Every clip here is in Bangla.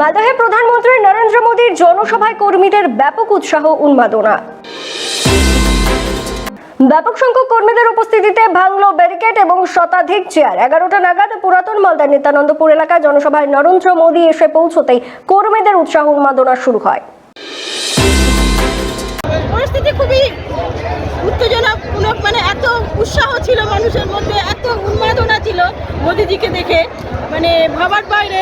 মালদহে প্রধানমন্ত্রী নরেন্দ্র মোদীর জনসভায় কর্মীদের ব্যাপক উৎসাহ, উন্মাদনা। ব্যাপক সংখ্যক কর্মীদের উপস্থিতিতে ভাঙলো ব্যারিকেড এবং শতাধিক চেয়ার। এগারোটা নাগাদ পুরাতন মালদার নিত্যানন্দপুর এলাকায় জনসভায় নরেন্দ্র মোদী এসে পৌঁছতেই কর্মীদের উৎসাহ, উন্মাদনা শুরু হয়। পরিস্থিতি খুবই উত্তেজনাপূর্ণক মানে এত উৎসাহ ছিল মানুষের মধ্যে, এত উন্মাদনা ছিল মোদিজিকে দেখে। মানে ভাবার বাইরে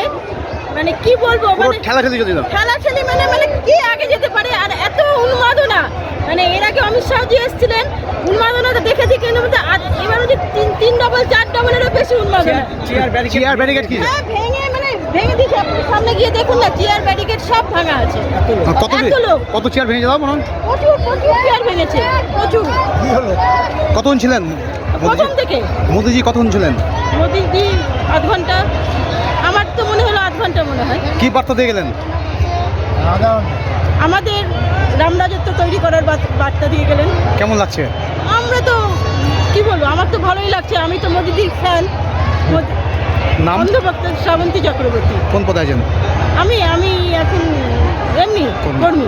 মানে কি বলব মানে খেলা চলে যেতাম খেলা খেলি মানে মানে কে আগে যেতে পারে? আর এত উন্মাদনা। মানে এর আগে অমিত শাহজি এসেছিলেন উন্মাদনাটা দেখেছি কিন্তু এবার হচ্ছে তিন তিন ডবল চার ডবলেরও বেশি উন্মাদনা। চেয়ার ব্যারিকেড কি? হ্যাঁ ভেঙে মানে ভেঙে দিয়েছে। আপনি সামনে গিয়ে দেখুন না চেয়ার ব্যারিকেড সব ভাঙা আছে। কত লোক? কত চেয়ার ভেঙে যাওয়া মনে হয়? প্রচুর প্রচুর চেয়ার ভেঙেছে প্রচুর। কতক্ষণ ছিলেন? প্রথম থেকে। মোদিজি কতক্ষণ ছিলেন? মোদিজি আধ ঘণ্টা। আমার তো মনে আধ ঘণ্টা মনে হয়। কি বার্তা দিয়ে গেলেন? আমাদের রামরাজত্ব তৈরি করার বার্তা দিয়ে গেলেন। কেমন লাগছে? আমরা তো কি বলব আমার তো ভালোই লাগছে। আমি তো মোদিজির ফ্যান নাম? শ্রাবন্তী চক্রবর্তী। কোন পদে আছেন? আমি আমি এখন এমনি কর্মী।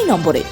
এই নম্বরে।